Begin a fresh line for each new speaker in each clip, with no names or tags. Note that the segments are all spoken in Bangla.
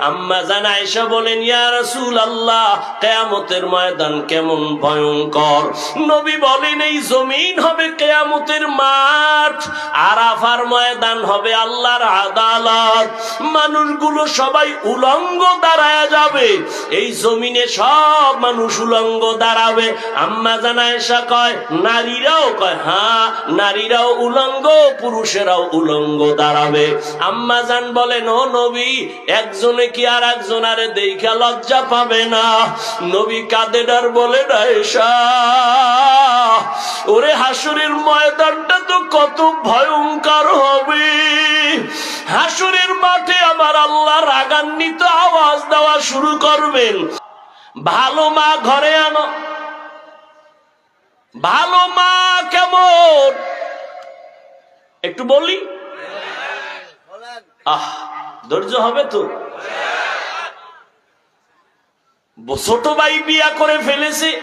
আম্মা জানা এসে বলেন, ইয়া রাসূল আল্লাহ কেয়ামতের ময়দান কেমন ভয়ঙ্কর। নবী বলেন, এই জমিন হবে কেয়ামতের মাঠ, আরাফার ময়দান হবে আল্লাহর আদালত। মানুষগুলো সবাই উলঙ্গ দাঁড়ায় যাবে। এই জমিনে সব মানুষ উলঙ্গ দাঁড়াবে। আম্মা জানা এসা কয়, নারীরাও কয় হ্যাঁ নারীরাও উলঙ্গ, পুরুষেরাও উলঙ্গ দাঁড়াবে। আম্মা জান বলেন, ও নবী, একজনে কি আর একজনারে দেখা লজ্জা পাবে না? নবী কাদেডার বলে ওরে হাসুরের ময়দানটা তো কত ভয়ঙ্কর হবে। হাসুরের মাঠে আমার আল্লাহ রাগান্বিত আওয়াজ দেওয়া শুরু করবেন। ভালো মা ঘরে আনো। ভালো মা কেমন? একটু বলি আহ, ধৈর্য হবে তো? ছোট ভাই বিয়া করে ফেলেছে।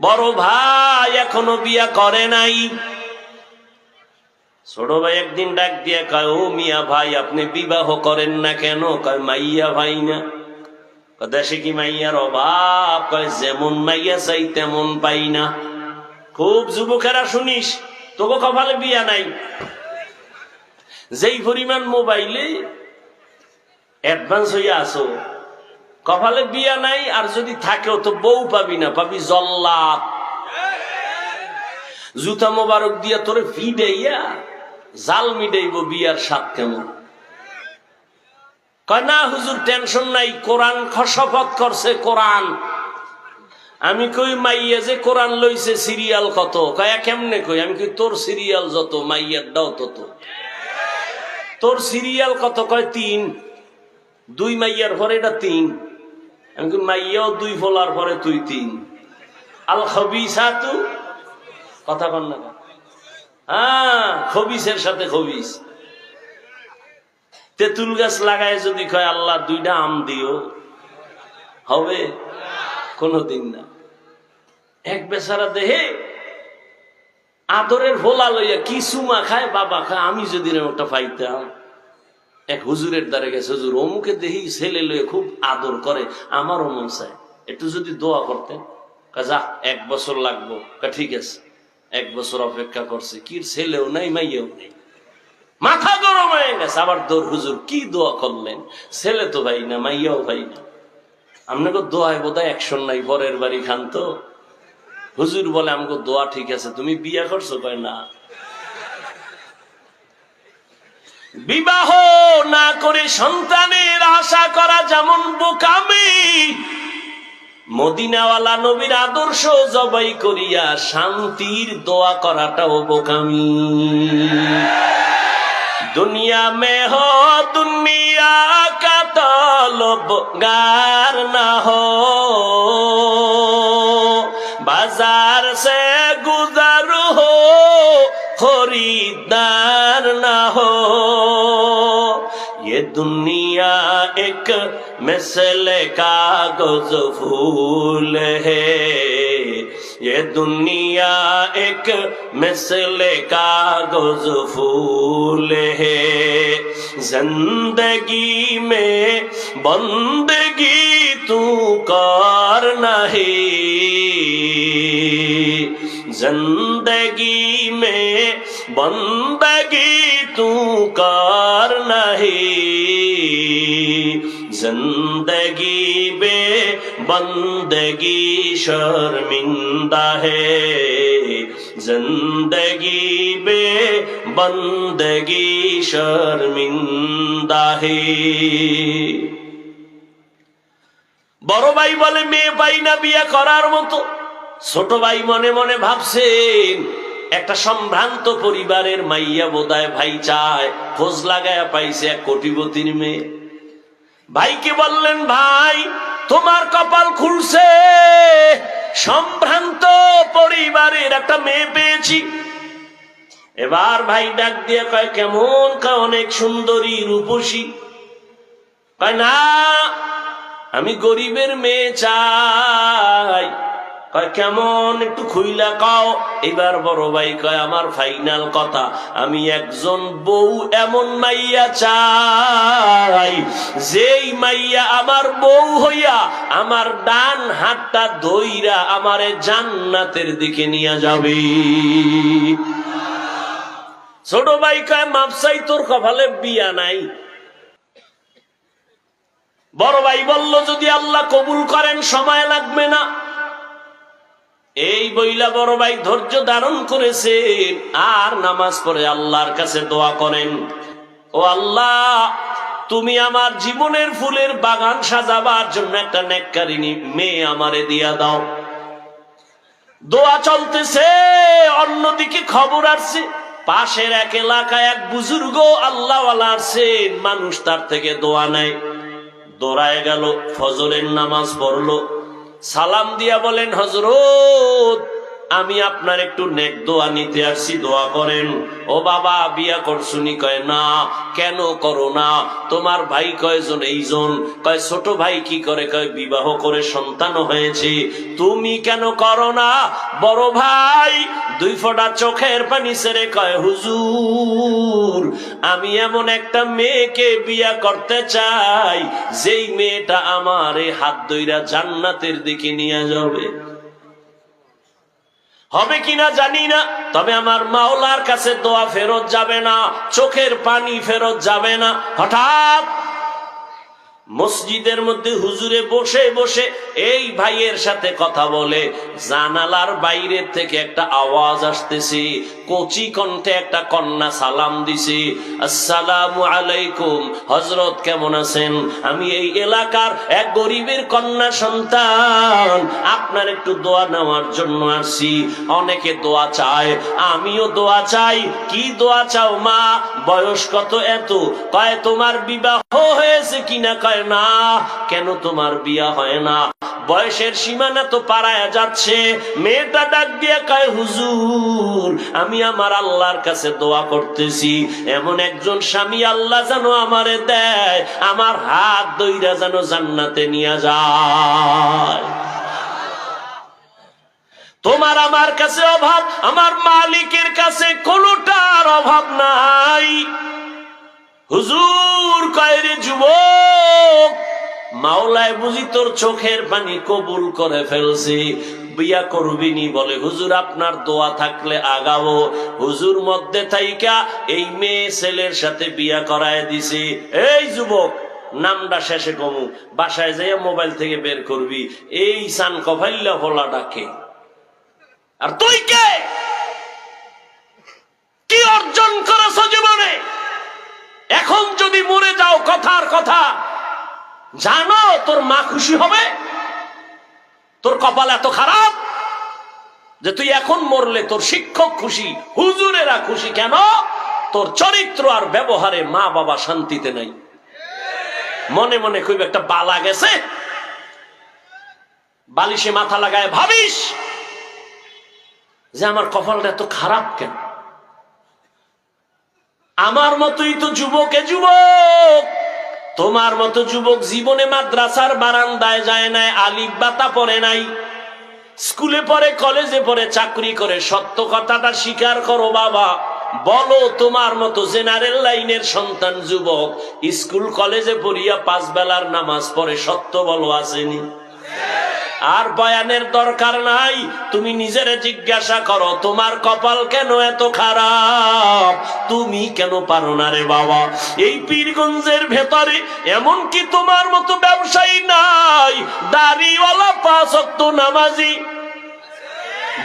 বড় ভাই এখনও বিয়া করে নাই। ছোট ভাই একদিন ডাক দিয়ে কয়, ও মিয়া ভাই, আপনি বিবাহ করেন না কেন? কয়, মাইয়া ভাই না। দেশে কি মাইয়ার অভাব? কয়, যেমন মাইয়া চাই, তেমন পাই না। খুব যুবকেরা শুনিস তোকে কপালে বিয়া নাই। যেই পরিমাণ মোবাইলে অ্যাডভান্স হইয়া আসো কপালে বিয়া নাই, আর যদি থাকেও তো বউ পাবি না, পাবি জল্লাদ। জুতা মোবারক দিয়া তোরে ফি দেইয়া জাল মিডাইব বিয়ার স্বাদ কেমন? কয়, না, হুজুর, টেনশন নাই, কোরআন খসফত করছে, কোরআন। আমি কই, মাইয়া যে কোরআন লইছে, সিরিয়াল কত? কয়া কেমনে কই? আমি কই, তোর সিরিয়াল যত, মাইয়ার দাও তত। তোর সিরিয়াল কত? কয়, তিন। দুই মাইয়ার পরে এটা তিন। আমি মাইয়াও দুই ফলার পরে তুই তিন। আল খবিসাতু, কথা কন না হ্যাঁ খবিসের সাথে খবিস। তেঁতুল গাছ লাগায় যদি কয়, আল্লাহ, দুইটা আম দিও। হবে? কোনদিন না। এক বেচারা দেহে আদরের ভোলা লইয়া কি সুমা খায়, বাবা খায়, আমি যদি ওটা পাইতাম। এক হুজুরের দ্বারে গেছে, হুজুর, অমুকে দেখি ছেলে লইয়া খুব আদর করে, আমারও মন চায়। একটু যদি দোয়া করতেন। যা, এক বছর লাগবো। ঠিক আছে, এক বছর অপেক্ষা করছে। কি ছেলেও নাই, মাইয়াও নেই। মাথা গরম হয়ে গেছে। আবার দোর হুজুর, কি দোয়া করলেন? ছেলে তো ভাই না, মাইয়াও ভাই না। আপনাকে দোয়ায় বোধহয় একশন নাই, পরের বাড়ি খান তো। হুজুর বলে আমাকে দোয়া ঠিক আছে, তুমি বিয়া করছ? কয়, না। বিবাহ না করে সন্তানের আশা করা যেমন বোকামি, মদিনাওয়ালা নবীর আদর্শ জবাই করিয়া শান্তির দোয়া করাটাও বোকামি। দুনিয়া মে হো দুনিয়া কাতল গার না হ। বাজার সে গুজার হো খরিদার না হো। दुनिया एक मिसल कागज़ फूल है। ये दुनिया एक मिसल कागज़ फूल है। ज़िंदगी में बंदगी तू कर नहीं ज़िंदगी में बंदगी शर्मिंदा है जिंदगी बे बंदगी शर्मिंदा है বড় ভাই বলে মেয়ে পাই না বিয়ে করার মতো ছোট ভাই মনে মনে ভাবছেন একটা সম্ভ্রান্ত পরিবারের মাইয়া বোধায় ভাই চায় খোঁজ লাগায় পাইছে এক কোটিপতির মেয়ে ভাইকে বললেন ভাই তোমার কপাল খুলছে সম্ভ্রান্ত পরিবারের একটা মেয়ে পেয়েছি। এবার ভাই ডাক দিয়ে কয়, কেমন কয়, অনেক সুন্দরী রূপসী। কয়, না, আমি গরিবের মেয়ে চাই। কেমন একটু খুইলা কাও? এবার বড় ভাই কয়, আমার ফাইনাল কথা, আমি একজন বউ এমন মাইয়া চাই, যেই মাইয়া আমার বউ হইয়া আমার ডান হাতটা দইরা আমারে জান্নাতের দিকে নিয়ে যাবে। ছোট ভাই কয়, মাপসাই তোর কপালে বিয়া নাই। বড় ভাই বলল, যদি আল্লাহ কবুল করেন, সময় লাগবে না। এই বইলা বড় ভাই ধৈর্য ধারণ করেছেন, আর নামাজ পড়ে আল্লাহর কাছে দোয়া করেন। ও আল্লাহ, তুমি আমার জীবনের ফুলের বাগান সাজাবার জন্য একটা নেককারিনী মেয়ে আমারে দিয়া দাও। দোয়া চলতেছে, অন্যদিকে খবর আসছে, পাশের এক এলাকায় এক বুজুর্গ আল্লাহ আসছেন, মানুষ তার থেকে দোয়া নেয়। দোড়ায় গেল, ফজরের নামাজ পড়ল। সালাম দিয়া বলেন হজরত আমি আপনার একটু নেক দোয়া নিতে আসছি, দোয়া করেন। ও বাবা, বিয়া করছুনি কয়, না। কেন করো না? তোমার ভাই কয়জন? এইজন। কয়, ছোট ভাই কি করে? কয়, বিবাহ করে সন্তান হয়েছে। তুমি কেন করো না? বড় ভাই, দুই ফোঁটা চোখের পানি সেরে কয়, হুজুর, আমি এমন একটা মেয়েকে বিয়া করতে চাই, যেই মেয়েটা আমার হাত দইরা জান্নাতের দিকে নিয়ে যাবে। হবে কিনা জানি না, তবে আমার মাওলার কাছে দোয়া ফেরত যাবে না, চোখের পানি ফেরত যাবে না। হঠাৎ মসজিদের মধ্যে হুজুরে বসে বসে এই ভাইয়ের সাথে কথা বলে। জানালার বাইরের থেকে একটা আওয়াজ আসতেছে। কচি কণ্ঠে একটা কন্যা সালাম দিছে। আসসালামু আলাইকুম হজরত কেমন আছেন? আমি এই এলাকার এক গরিবের কন্যা সন্তান। আপনার একটু দোয়া নেওয়ার জন্য আসছি। অনেকে দোয়া চায়, আমিও দোয়া চাই। কি দোয়া চাও মা? বয়স কত এত? কয়, তোমার বিবাহ হয়েছে কিনা? কয় না। কেন তোমার বিয়া হয় না? বয়সের সীমানা তো পারায়া যাচ্ছে। মেয়েটা ডাক দিয়ে কয়, হুজুর, আমি আমার আল্লাহর কাছে দোয়া করতেছি। এমন একজন স্বামী আল্লাহ যেন আমারে দেয়। আমার হাত দইরা যেন জান্নাতে নিয়ে যায়। তোমার আমার কাছে অভাব, আমার মালিকের কাছে কোনোটার অভাব নাই। হুজুর কয়রে যুবক, মাওলায় বুঝি তোর চোখের পানি কবুল করে ফেলছি। বিয়া করবিনি বলে, হুজুর, আপনার দোয়া থাকলে আগাবো। হুজুর মধ্যে থাইকা এই মেয়ে ছেলের সাথে বিয়া করায় দিছি। এই যুবক, নামটা শেষে কমু। বাসায় যাইয়া মোবাইল থেকে বের করবি। এই সান কফাইল্লা ভোলা ডাকে। আর তুই কে? কি অর্জন করেছ জীবনে? এখন যদি মরে যাও কথার কথা, জানো তোর মা খুশি হবে? তোর কপাল এত খারাপ যে তুই এখন মরলে তোর শিক্ষক খুশি, হুজুরেরা খুশি কেন? তোর চরিত্র আর ব্যবহারে মা বাবা শান্তিতে নাই। মনে মনে খুব একটা বালা গেছে। বালিশে মাথা লাগায় ভাবিস যে আমার কপালটা এত খারাপ কেন? আমার মতোই তো যুবকে যুবক। তোমার মতো যুবক জীবনে মাদ্রাসার বারান্দায় যায় নাই, আলিফ বাতা পড়ে নাই। স্কুলে পড়ে, কলেজে পড়ে, চাকরি করে, সত্য কথাটা স্বীকার করো বাবা। বলো তোমার মতো জেনারেল লাইনের সন্তান যুবক, স্কুল, কলেজে পড়িয়া পাঁচ বেলার নামাজ পড়ে সত্য বলো আসেনি? আর বয়ানের দরকার নাই। তুমি নিজের জিজ্ঞাসা করো, তোমার কপাল কেন এত খারাপ? তুমি কেন পারো না রে বাবা? এই পীরগঞ্জের ভেতরে এমন কি তোমার মতো ব্যবসায়ী নাই? দাড়িওয়ালা, পাঁচ নামাজি।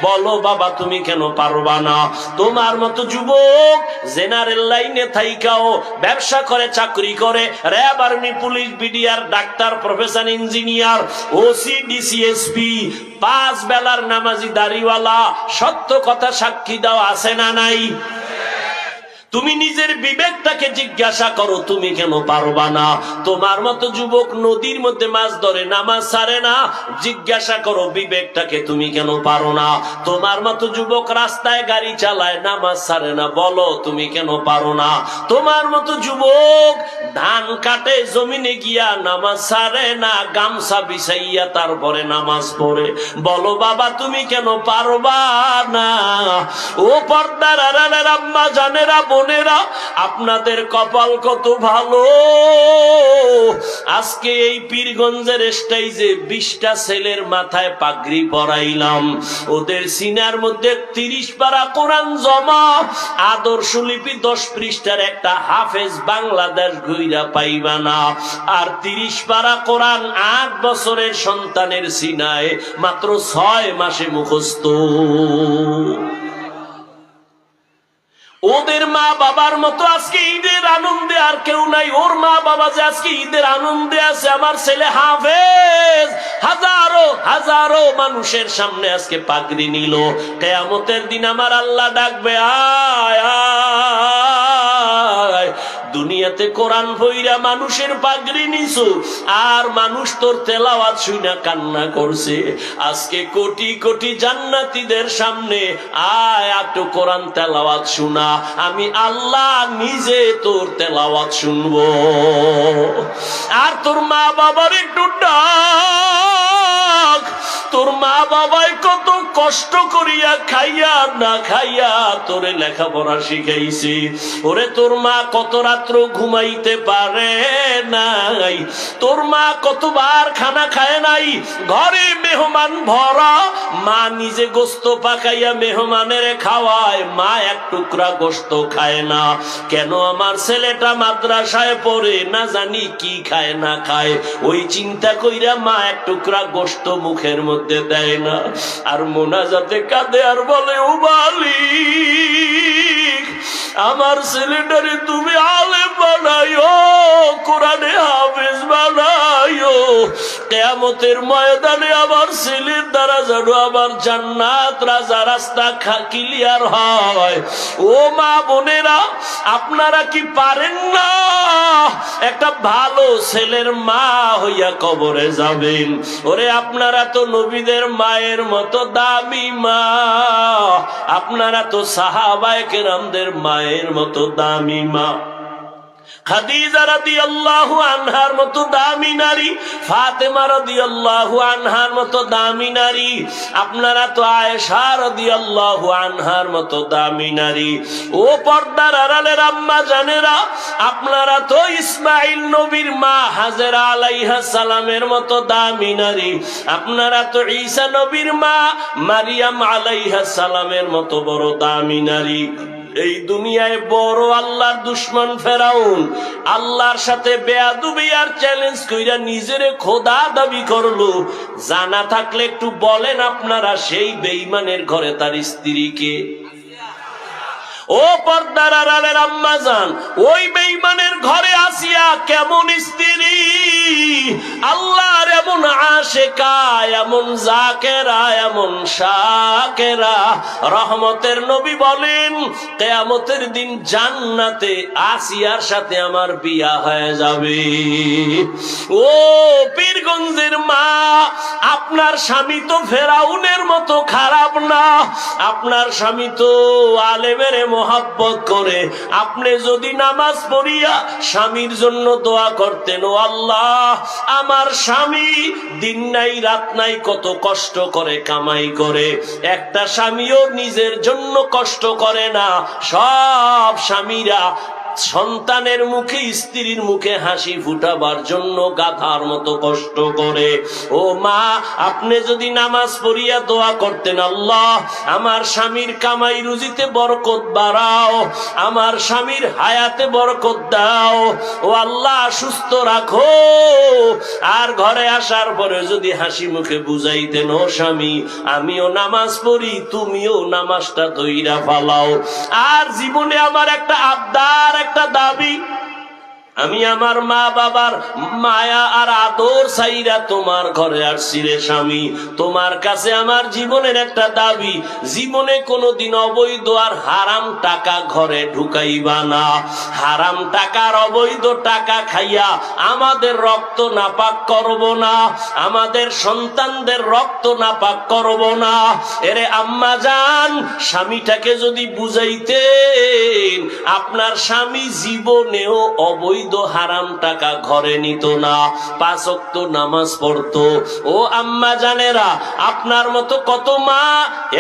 বলো, বাবা, তুমি কেন পারবা না? তোমার মতো যুবক জেনারেল লাইনে থাইকাও ব্যবসা করে, চাকরি করে। RAB army, police, BDR, doctor, professor, engineer OC DC SP পাঁচ বেলার নামাজি, দাড়িওয়ালা, সত্য কথা সাক্ষী দাও, আছে না নাই? তুমি নিজের বিবেকটাকে জিজ্ঞাসা করো, তুমি কেন পারবা না? তোমার মতো যুবক নদীর মধ্যে মাছ ধরে নামাজ ছাড়ে না? জিজ্ঞাসা করো, বিবেকটাকে তুমি কেন পারো না? তোমার মতো যুবক রাস্তায় গাড়ি চালায় নামাজ ছাড়ে না? বলো, তুমি কেন পারো না? তোমার মতো যুবক ধান কাটে, জমিনে গিয়া নামাজ ছাড়ে না, গামছা বিছাইয়া তারপরে নামাজ পড়ে। বলো, বাবা, তুমি কেন পারবা না? ও পর্দার আম্মা, জানেরা বোনেরা, আপনাদের কপাল কত ভালো? আজকে এই পীরগঞ্জের স্টাইজে বিশটা ছেলের মাথায় পাগড়ি পরাইলাম। ওদের সিনার মধ্যে তিরিশ পারা কোরআন জমা, আদর্শ লিপি দশ পৃষ্ঠার একটা হাফেজ বাংলাদেশ ঘুইরা পাইবা না। আর তিরিশ পারা কোরআন আট বছরের সন্তানের সিনায় মাত্র ছয় মাসে মুখস্থ। ওদের মা বাবার মতো আজকে ঈদের আনন্দে আর কেউ নাই। ওর মা বাবা যে আজকে ঈদের আনন্দে আছে, আমার ছেলে হাফেজ। হাজারো হাজারো মানুষের সামনে আজকে পাগড়ি নিল। কেয়ামতের দিন আমার আল্লাহ ডাকবে, আয় আয় দুনিয়াতে কোরআন বইরা মানুষের পাগড়ি নিছু, আর মানুষ তোর তেলাওয়াত শুইনা কান্না করছে। আজকে কোটি কোটি জান্নাতীদের সামনে আয় একটু কোরআন তেলাওয়াত শোনা। আমি আল্লাহ নিজে তোর তেলাওয়াত শুনব। আর তোর মা বাবার একটু ডাক। তোর মা বাবাই কত কষ্ট করিয়া খাইয়া না খাইয়া তোরে লেখাপড়া শিখাইছি। ওরে তোর মা কত রাত্র ঘুমাইতে পারে নাই। তোর মা কতবার খানা খায় নাই। ঘরে মেহমান ভরা, মা নিজে গোস্ত পাকাইয়া মেহমানের খাওয়ায়, মা এক টুকরা গোস্ত খায় না। কেন আমার ছেলেটা মাদ্রাসায় পড়ে, না জানি কি খায় না খায়। ওই চিন্তা কইরা মা এক টুকরা গোস্ত মুখের মধ্যে দেয় না। আর মোনাজাতে কাঁদে আর বলে ও মালিক আমার ছেলেটারে তুমি আলে বানাইও, কোরআনে হাফেজ বানাইও। কেয়ামতের ময়দানে আমার ছেলের দ্বারা যেন আমার জান্নাত রাজা রাস্তা ক্লিয়ার হয়। ও মা বোনেরা, আপনারা কি পারেন না? একটা ভালো ছেলের মা হইয়া কবরে যাবেন। ওরে, আপনারা তো নবীদের মায়ের মতো দামি মা। আপনারা তো সাহাবায় কেরামদের মায়ের মা। আনহার মতো দামি নারী আপনারা তো আপনারা তো ইসমাইল নবীর মা হাজেরা আলাইহা সালামের মতো দামি নারী। আপনারা তো ঈসা নবীর মা মারিয়াম আলাইহা সালামের মতো বড় দামি নারী। এই দুনিয়ায় বড় আল্লাহর দুশ্মন ফেরাউন। আল্লাহর সাথে বেয়াদুবি আর চ্যালেঞ্জ কইরা নিজেরে খোদা দাবি করল। জানা থাকলে একটু বলেন আপনারা সেই বেইমানের ঘরে তার স্ত্রীকে ও পর্দার আড়ালের আম্মা যান ওই বেইমানের ঘরে আসিয়া কেমন স্ত্রী? আল্লাহর এমন আশেকা, এমন জাকেরা, এমন শাকেরা। রহমতের নবী বলেন, কেয়ামতের দিন জান্নাতে আসিয়ার সাথে আমার বিয়া হয়ে যাবে। ও পীরগঞ্জের মা, আপনার স্বামী তো ফেরাউনের মতো খারাপ না। আপনার স্বামী তো আলেমের মোহাব্বত করে। আপনি যদি নামাজ পড়িয়া স্বামীর জন্য দোয়া করতেন, ও আল্লাহ, আমার স্বামী দিন নাই, রাত নাই, কত কষ্ট করে, কামাই করে। একটা স্বামীও নিজের জন্য কষ্ট করে না। সব স্বামীরা সন্তানের মুখে, স্ত্রীর মুখে হাসি ফুটাবার জন্য গাধার মতো কষ্ট করে। ও মা, আপনি যদি নামাজ পড়িয়া দোয়া করতেন, আল্লাহ, আমার স্বামীর কামাই রুজিতে বরকত বাড়াও, আমার স্বামীর হায়াতে বরকত দাও। ও আল্লাহ, সুস্থ রাখো। আর ঘরে আসার পরে যদি হাসি মুখে বুঝাইতেন, ও স্বামী, আমিও নামাজ পড়ি, তুমিও নামাজটা তৈরা ফালাও। আর জীবনে আমার একটা আবদার একটা দাবি আমি আমার মা বাবার মায়া আর আদর সাইরা তোমার ঘরে আসছি রে স্বামী। তোমার কাছে আমার জীবনের একটা দাবি, জীবনে কোনোদিন অবৈধ আর হারাম টাকা ঘরে ঢুকাইবা না। হারাম টাকার অবৈধ টাকা খাইয়া আমাদের রক্ত নাপাক করব না, আমাদের সন্তানদের রক্ত নাপাক করব না। এরে আম্মা যান স্বামীটাকে যদি বুঝাইতেন, আপনার স্বামী জীবনেও অবৈধ হারাম টাকা ঘরে নিত না। পাঁচক্ত নামাজ পড়তো। ও আম্মা জানেরা, আপনার মতো কত মা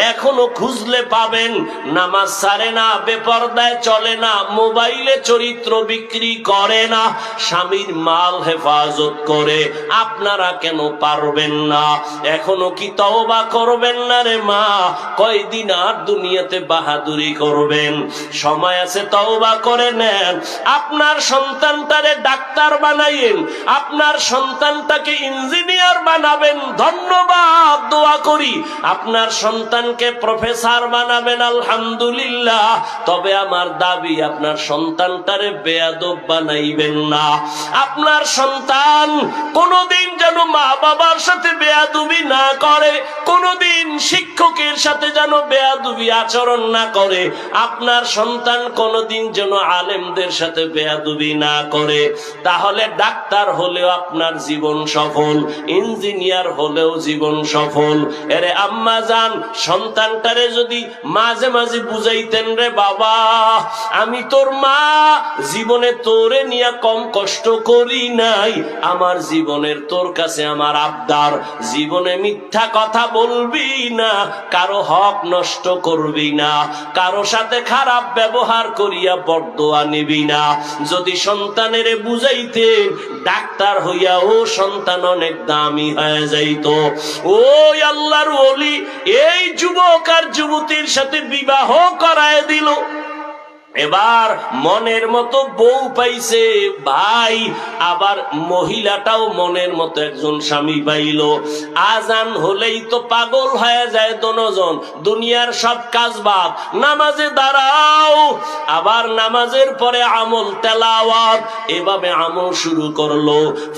এখনও খুঁজলে পাবেন। নামাজ সারে না, বেপর্দায় চলে না, মোবাইলে চরিত্র বিক্রি করে না। স্বামীর মাল হেফাজত করে, আপনারা কেন পারবেন না? এখনও কি তওবা করবেন না রে মা? কয়দিন আর দুনিয়াতে বাহাদুরি করবেন? সময় আছে তওবা করে নেন। আপনার সন্তানটারে ডাক্তার বানাইয়েন। আপনার সন্তানটাকে ইঞ্জিনিয়ার বানাবেন, ধন্যবাদ, দোয়া করি। আপনার সন্তানকে প্রফেসর বানাবেন, আলহামদুলিল্লাহ। তবে আমার দাবি, আপনার সন্তানটারে বেয়াদব বানাইবেন না। আপনার সন্তান কোনোদিন যেন মা বাবার সাথে বেয়াদুবি না করে, কোনোদিন শিক্ষকের সাথে যেন বেয়াদুবি আচরণ না করে। আপনার সন্তান কোনোদিন যেন আলেমদের সাথে বেয়াদুবি না করে। তাহলে ডাক্তার হলেও আপনার জীবন সফল, ইঞ্জিনিয়ার হলেও জীবন সফল। এরে আম্মা যান সন্তানটারে যদি মাঝে মাঝে বুঝাইতেন রে বাবা, আমি তোর মা, জীবনে তোরে নিয়ে কম কষ্ট করি নাই। আমার জীবনের তোর কাছে আমার আবদার, জীবনে মিথ্যা কথা বলবি না, কারও হক নষ্ট করবি না, কারও সাথে খারাপ ব্যবহার করিয়া বরদোয়া নিবি না। যদি সন্তানের বুঝাইতে ডাক্তার হইয়া ও সন্তান অনেক দামি হয়ে যাইত। ওই আল্লাহর ওলি এই যুবক আর যুবতীর সাথে বিবাহ করায় দিল। এবার মনের মতো বউ পাইছে, ভাই, আবার মহিলাটাও মনের মতো একজন স্বামী পাইল। আজান হলেই তো পাগল হয়ে যায় দনজন, দুনিয়ার সব কাজ বাদ, নামাজে দাঁড়াও। আবার নামাজের পরে আমল তেলাওয়াত, এভাবে আমল শুরু করল।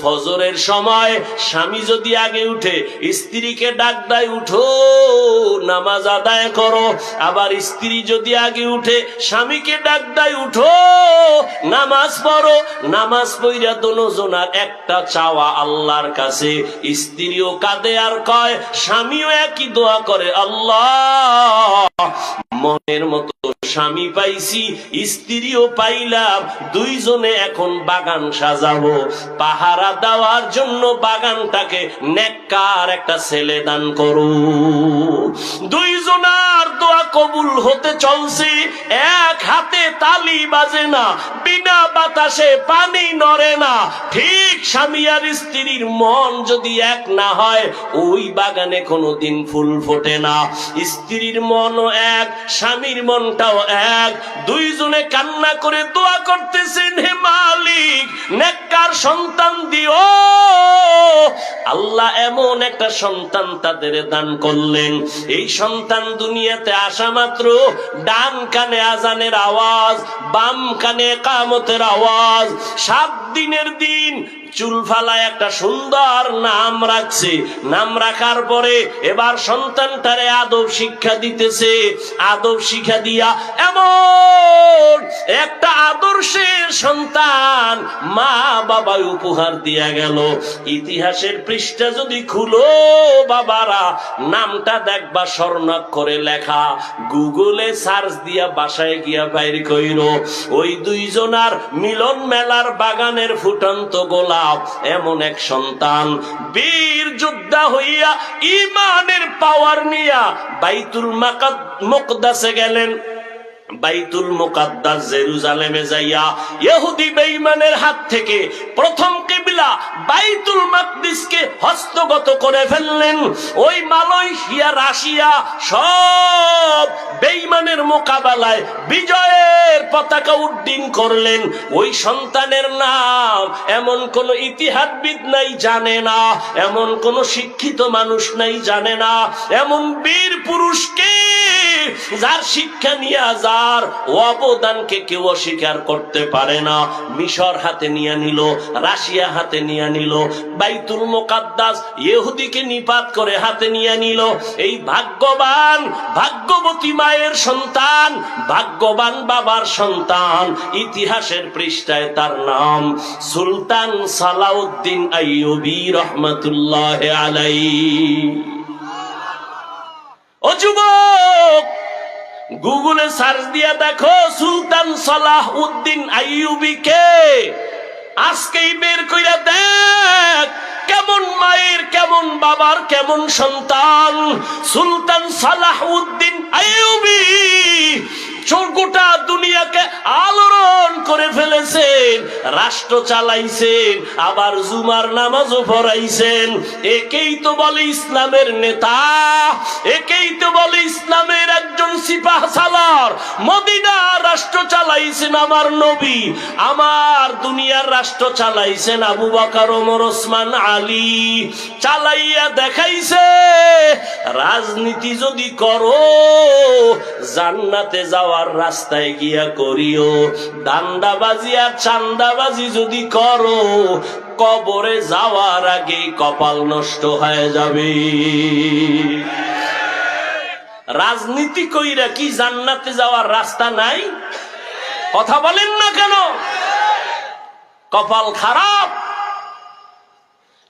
ফজরের সময় স্বামী যদি আগে উঠে, স্ত্রীকে ডাক দেয়, উঠো, নামাজ আদায় করো। আবার স্ত্রী যদি আগে উঠে, স্বামীকে ডাক দেয় উঠো, নামাজ পড়ো। নামাজ দোনোজনার একটা চাওয়া আল্লাহর কাছে। স্ত্রীও কাঁদে আর কয়, স্বামীও একই দোয়া করে, আল্লাহ, মনের মতো স্বামী পাইছি, স্ত্রীও পাইলাম, দুইজনে এখন বাগান সাজাবো। পাহারা দেওয়ার জন্য বাগানটাকে নেককার একটা ছেলে দান করো। দুইজনার দোয়া কবুল হতে চলছে, এক হাতে তালি বাজে না, বিনা বাতাসে পানি নড়ে না। ঠিক স্বামী আর স্ত্রীর মন যদি এক না হয়, ওই বাগানে কোনোদিন ফুল ফোটে না। স্ত্রীর মনও এক, স্বামীর মনটাও এক। দুইজনে কান্না করে দোয়া করতেছেন, হে মালিক, নেককার সন্তান দিও। আল্লাহ এমন একটা সন্তান তাদের দান করলেন। এই সন্তান দুনিয়াতে আসা মাত্র ডান কানে আজানের আওয়াজ বাম কানে কামতের আওয়াজ সাত দিনের দিন চুল ফালায় একটা সুন্দর নাম রাখছে। নাম রাখার পরে এবার সন্তানটারে আদব শিক্ষা দিতেছে। আদব শিক্ষা দিয়া এমন একটা আদর্শের সন্তান মা বাবা উপহার দিয়া গেল। ইতিহাসের পৃষ্ঠা যদি খুলো বাবারা, নামটা দেখবা স্বর্ণাক্ষরে লেখা। গুগলে সার্চ দিয়া বাসায় গিয়া বাইর কইর, ওই দুইজনার মিলন মেলার বাগানের ফুটন্ত গোলাপ এমন এক সন্তান বীর যোদ্ধা হইয়া ইমানের পাওয়ার নিয়া বাইতুল মাকাদ মুকদাসে গেলেন। বাইতুল মুকাদ্দাস জেরুজালেমে যাইয়া ইহুদি বেঈমানের হাত থেকে প্রথম কিবলা বাইতুল মাকদিসকে হস্তগত করে ফেললেন। ওই মালয়েশিয়া, রাশিয়া সব বেঈমানের মোকাবেলায় বিজয়ের পতাকা উড্ডীন করলেন। ওই সন্তানের নাম এমন কোন ইতিহাসবিদ নাই জানে না, এমন কোন শিক্ষিত মানুষ নাই জানে না, এমন বীর পুরুষকে যার শিক্ষা নিয়ে যার অবদানকে কেউ অস্বীকার করতে পারে না। মিশর হাতে নিয়ে নিল, রাশিয়া হাতে নিয়ে নিল, বাইতুল মোকাদ্দাস ইহুদিকে নিপাত করে হাতে নিয়ে নিল। এই ভাগ্যবান, ভাগ্যবতী মায়ের সন্তান, ভাগ্যবান বাবার সন্তান ইতিহাসের পৃষ্ঠায় তার নাম সুলতান সালাউদ্দিন আইয়ুবী রহমতুল্লাহ আলাই ও যুবক গুগলে সার্চ দিয়ে দেখো, সুলতান সালাহ উদ্দিন আইয়ুবি কে? আজকেই বের কইরা দেখ, কেমন মায়ের, কেমন বাবার, কেমন সন্তান। সুলতান সালাহ উদ্দিন আইয়ুবী গোটা দুনিয়াকে আলোড়ন করে ফেলেছেন, রাষ্ট্র চালাইছেন, আবার জুমার নামাজও পড়াইছেন। একেই তো বলে ইসলামের নেতা, একেই তো বলে ইসলামের একজন সিপাহ সালার। মদিনা রাষ্ট্র চালাইছেন আমার নবী, আমার দুনিয়ার রাষ্ট্র চালাইছেন আবু বাকার, ওমর, ওসমান, আলী। চালাইয়া দেখাইছে, রাজনীতি যদি করো, জান্নাতে যাওয়ার রাস্তায় গিয়া করিও। দান্দাবাজি আর চান্দাবাজি যদি করো, কবরে যাওয়ার আগে কপাল নষ্ট হয়ে যাবে। রাজনীতি কইরা কি জান্নাতে যাওয়ার রাস্তা নাই? কথা বলেন না কেন? কপাল খারাপ।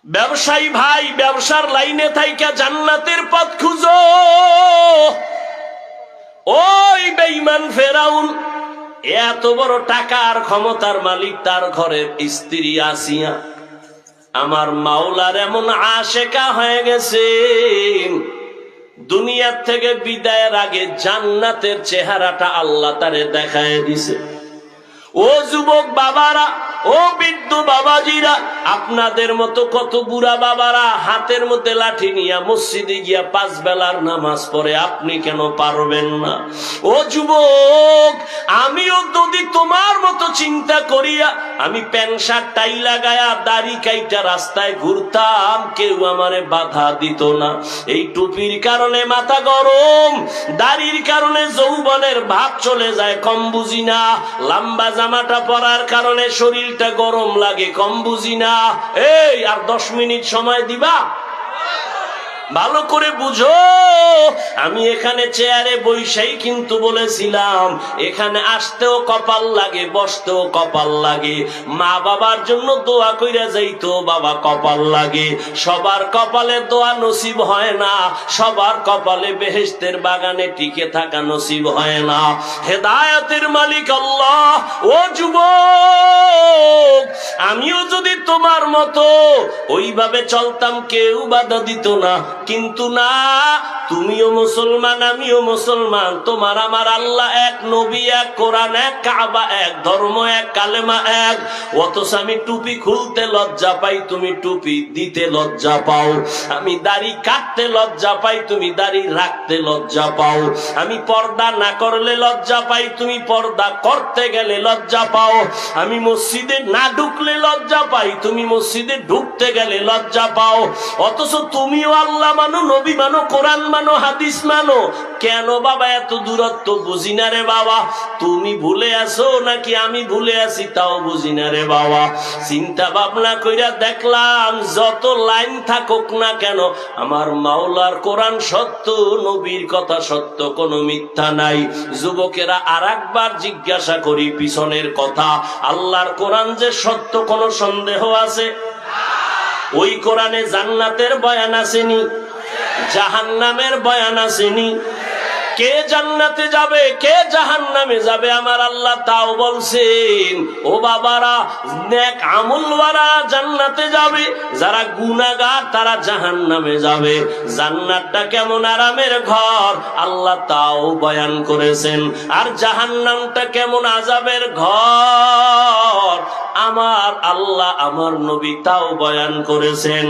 ব্যবসায়ী ভাই, ব্যবসার লাইনে থাইকা জান্নাতের পথ খুঁজো। ওই বেইমান ফেরাউন, এত বড় টাকার ক্ষমতার মালিক তার ঘরের স্ত্রী আসিয়া আমার মাওলার এমন আশেকা হয়ে গেছে। দুনিয়ার থেকে বিদায়ের আগে জান্নাতের চেহারাটা আল্লাহ তারে দেখায় দিছে। ও যুবক বাবারা ও বৃদ্ধ বাবাজিরা, আপনাদের মতো কত বুড়া বাবারা হাতের মধ্যে লাঠি নিয়ে মসজিদে গিয়া পাঁচ বেলার নামাজ পড়ে, আপনি কেন পারবেন না? ও যুবক, আমিও যদি তোমার মতো চিন্তা করিয়া আমি প্যান্ট শার্ট, টাই লাগায়া দাড়ি কাইটা রাস্তায় ঘুরতাম, কেউ আমারে বাধা দিত না। এই টুপির কারণে মাথা গরম, দাড়ির কারণে যৌবনের ভাব চলে যায়, কম বুঝি না। লম্বা জামাটা পরার কারণে শরীরটা গরম লাগে কম বুঝি না। এই আর দশ মিনিট সময় দিবা? ভালো করে বুঝো। আমি এখানে চেয়ারে বৈশাই কিন্তু বলেছিলাম, এখানে আসতেও কপাল লাগে, বসতেও কপাল লাগে। মা বাবার জন্য দোয়া কইরা যাইতো, বাবা কপাল লাগে। সবার কপালে দোয়া নসিব হয় না, সবার কপালে বেহেস্তের বাগানে টিকে থাকা নসিব হয় না। হেদায়াতের মালিক আল্লাহ, ও যুবক, আমিও যদি তোমার মতো ওইভাবে চলতাম, কেউ বাধা দিত না। কিন্তু না, তুমিও মুসলমান, আমিও মুসলমান। তোমার আমার আল্লাহ এক, নবী এক, কোরআন এক, কাবা এক, ধর্ম এক, কালেমা এক। অথচ আমি টুপি খুলতে লজ্জা পাই, তুমি টুপি দিতে লজ্জা পাও। আমি দাড়ি কাটতে লজ্জা পাই, তুমি দাড়ি রাখতে লজ্জা পাও। আমি পর্দা না করলে লজ্জা পাই, তুমি পর্দা করতে গেলে লজ্জা পাও। আমি মসজিদে না ঢুকলে লজ্জা পাই, তুমি মসজিদে ঢুকতে গেলে লজ্জা পাও। অথচ তুমিও আল্লাহ মানো, নবী মানো, কোরআন মানো, হাদিস মানো। কেন বাবা, এত দূরত্ব? বুঝি না রে বাবা। তুমি ভুলে আসো নাকি আমি ভুলে আছি? তাও বুঝি না রে বাবা। চিন্তা ভাবনা কইরা দেখলাম, যত লাইন থাকুক না কেন, আমার মাওলার কোরআন সত্য, নবীর কথা সত্য, কোনো মিথ্যা নাই। যুবকেরা আর একবার জিজ্ঞাসা করি, পিছনের কথা, আল্লাহর কোরআন যে সত্য, কোনো সন্দেহ আছে? ওই কোরআনে জান্নাতের বয়ান আসেনি, জাহান্নামের বয়ান আসেনি। কে জান্নাতে যাবে, কে জাহান্নামে যাবে, আমার আল্লাহ তাও বলছেন, ও বাবারা জান্নাতে যাবে, যারা গুনাগার তারা জাহান্নামে যাবে। জান্নাতটা কেমন আরামের ঘর, আল্লাহ তাও বয়ান করেছেন। আর জাহান্নামটা কেমন আজাবের ঘর, আমার আল্লাহ আমার নবী তাও বয়ান করেছেন।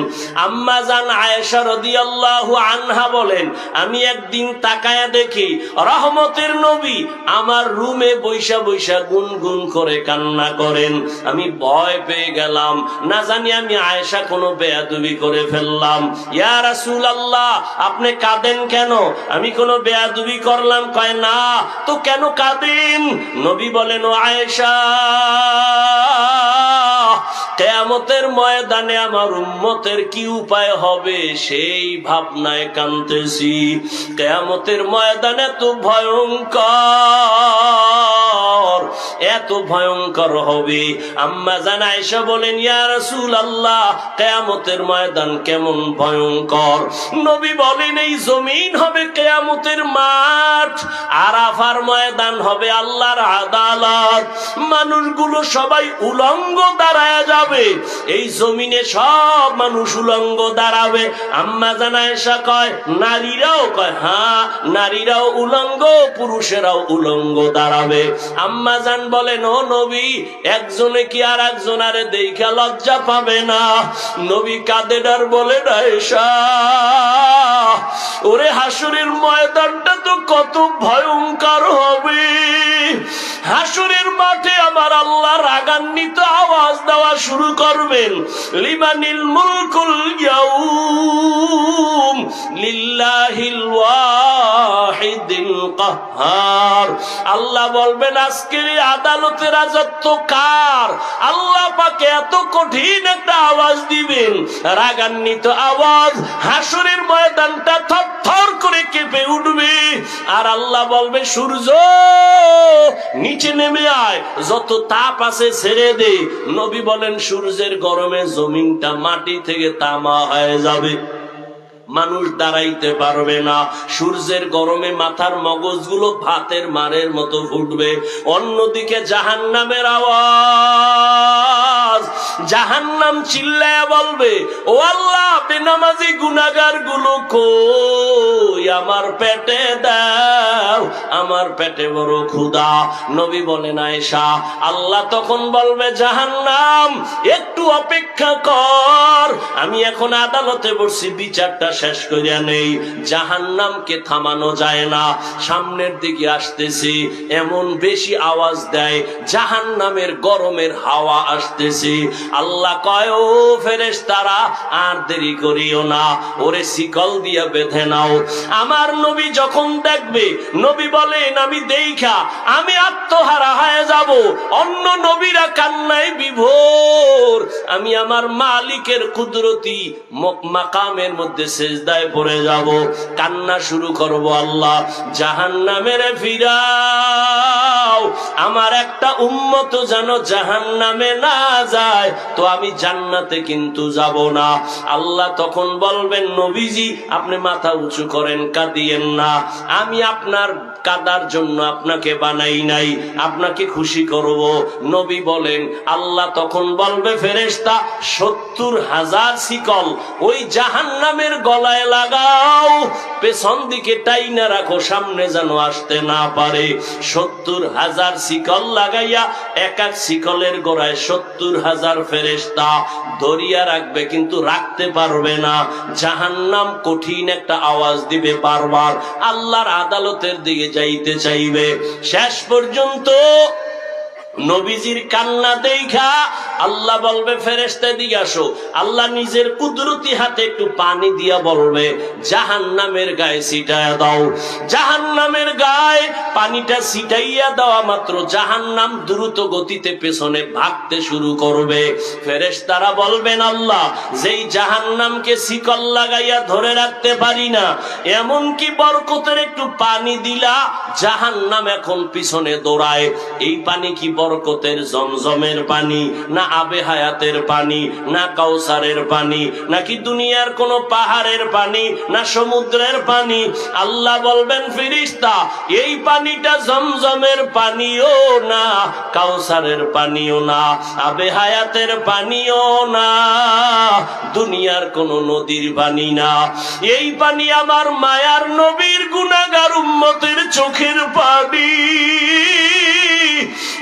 আম্মা জান আয়েশা রাদিয়াল্লাহু আনহা বলেন, আমি একদিন তাকায়া দেখি রহমতের নবী আমার রুমে বৈশা বৈশা গুনগুন করে কান্না করেন। আমি ভয় পেয়ে গেলাম। না জানি আমি আয়েশা কোনো বেয়াদুবি করে ফেললাম। ইয়া রাসূল আল্লাহ আপনি কাঁদেন কেন? আমি কোনো বেয়াদুবি করলাম। কয়, না, তো কেন কাঁদেন? নবী বলেন, ও আয়েশা কেয়ামতের ময়দানে আমার উম্মতের কি উপায় হবে সেই ভাবনায় কানতেছি কেয়ামতের ময়দানে তো ভয়ঙ্কর, এত ভয়ঙ্কর হবে। আম্মা জান আয়েশা বলেন, ইয়া রাসূল আল্লাহ কেয়ামতের ময়দান কেমন ভয়ঙ্কর। নবী বলেন, এই জমিন হবে কেয়ামতের মাঠ। আরাফার ময়দান হবে আল্লাহর আদালত। মানুষগুলো সবাই উলঙ্গ দাঁড়ায় যাবে। এই জমিনে সব মানুষ উলঙ্গ দাঁড়াবে। আম্মা জানা এসা কয়, নারীরাও কয় হ্যাঁ নারীরাও উলঙ্গ, পুরুষেরাও উলঙ্গ দাঁড়াবে। আম্মা জান বলেন, ও নবী, একজনে কি আর একজন আরে দেখা লজ্জা পাবে না? নবী কাদের আর বলে এসা ওরে হাসুরের ময়দানটা তো কত ভয়ঙ্কর হবে। হাসুরের মাঠে আমার আল্লাহ রাগান্বিত আওয়াজ দেওয়া শুরু করবেন। লিমানিল মুলকুল ইয়াউম লিল্লাহিল ওয়াহিদিল আল্লাহ বলবেন, আজকের এই আদালতের রাজত্ব কার? আল্লাহ পাকে এত কঠিন একটা আওয়াজ দিবেন। রাগান্বিত আওয়াজ হাসুরের ময়দানটা থর করে কেঁপে উঠবে। আর আল্লাহ বলবে, সূর্য, নিচে নেমে আয়। যত তাপ আছে ছেড়ে দে। নবী বলেন, সূর্যের গরমে জমিনটা মাটি থেকে তামা হয়ে যাবে। মানুষ দাঁড়াইতে পারবে না। সূর্যের গরমে মাথার মগজগুলো ভাতের মারের মতো ফুটবে। অন্যদিকে জাহান নামের আওয়াজ। জাহান্নাম চিল্লায় বলবে, ও আল্লাহ, বেনামাজি গুনাগারগুলো কই? আমার পেটে দাও, আমার পেটে বড় ক্ষুদা নবী বলেন, আয়েশা, আল্লাহ তখন বলবে, জাহান্নাম, একটু অপেক্ষা কর। আমি এখন আদালতে বসছি, বিচারটা শেষ করিয়া নেই। জাহান্নামকে থামানো যায় না। সামনের দিকে আসতেছি, এমন বেশি আওয়াজ দেয়, জাহান্নামের গরমের হাওয়া আসতেছে। আল্লাহ কয়, ও ফেরেস তারা আর দেরি করিও না। ওরে শিকল দিয়া বেঁধে নাও। আমার নবী যখন দেখবে, নবী বলেন, আমি দেইখা আমি আত্মহারা হয়ে যাব। অন্য নবীরা কান্নায় বিভোর। আমি আমার মালিকের কুদরতি মাকামের মধ্যে সেজদায় পড়ে যাব, কান্না শুরু করব আল্লাহ। জাহান নামের ফিরাও, আমার একটা উম্মত যেন জাহান নামে না যায়, তো আমি জান্নাতে কিন্তু যাব না। আল্লাহ তখন বলবেন, নবীজি, আপনি মাথা উঁচু করেন, কাঁদিয়েন না। আমি আপনার কাদার জন্য আপনাকে বানাই নাই, আপনাকে খুশি করব। নবী বলেন, আল্লাহ তখন বলবে, ফেরেশতা, সত্তর হাজার শিকল ওই জাহান্নামের গলায় লাগাও, পেছন দিকে টাইনা রাখো, সামনে যেন আসতে না পারে। সত্তর হাজার শিকল লাগাইয়া এক এক শিকলের গোড়ায় সত্তর হাজার ফেরেশতা ধরিয়া রাখবে, কিন্তু রাখতে পারবে না। জাহান্নাম কঠিন একটা আওয়াজ দিবে বারবার। আল্লাহর আদালতের দিকে যাইতে চাইবে। শেষ পর্যন্ত নবীজির কান্না দেখা, আল্লাহ বলবে ফেরেস্তা দিকে আসো। আল্লাহ নিজের কুদরতি হাতে একটু পানি দিয়া বলবে জাহান নামের গায়ে ছিটাইয়া দাও। জাহান নামের গায়ে পানিটা ছিটাইয়া দেওয়া মাত্র জাহান নাম দ্রুত গতিতে পেছনে ভাগতে শুরু করবে। ফেরেশতারা বলবেন, আল্লাহ, যেই জাহান নামকে শিকল লাগাইয়া ধরে রাখতে পারি না এমন কি বরকতের একটু পানি দিলা জাহান নাম এখন পিছনে দৌড়ায়। এই পানি কি বরকতের জমজমের পানি, না আবে হায়াতের পানি, না কাউসারের পানি, নাকি দুনিয়ার কোন পাহাড়ের পানি, না সমুদ্রের পানি। আল্লাহ বলবেন ফিরিস্তা এই পানিটা জমজমের পানিও না, কাউসারের পানিও না, আবে হায়াতের পানিও না, দুনিয়ার কোন নদীর পানি না। এই পানি আমার মায়ার নবীর গুনাগার উম্মতের চোখের পানি।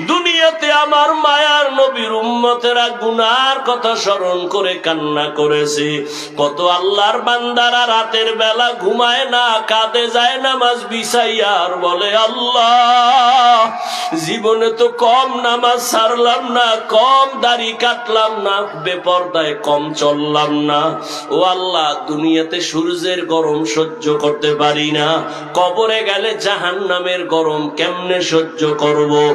দুনিয়াতে আমার মায়ার নবীর উম্মতেরা গুনার কথা স্মরণ করে কান্না করেছে। কত আল্লাহর বান্দারা রাতের বেলা ঘুমায় না, কাঁদে, যায় নামাজ বিছাইয়া আর বলে, আল্লাহ, জীবনে তো কম নামাজ ছাড়লাম না, কম দাড়ি কাটলাম না, বেপরদায় কম চললাম না। ও আল্লাহ, দুনিয়াতে সূর্যের গরম সহ্য করতে পারি না। কবরে গেলে জাহান নামের গরম কেমনে সহ্য করব?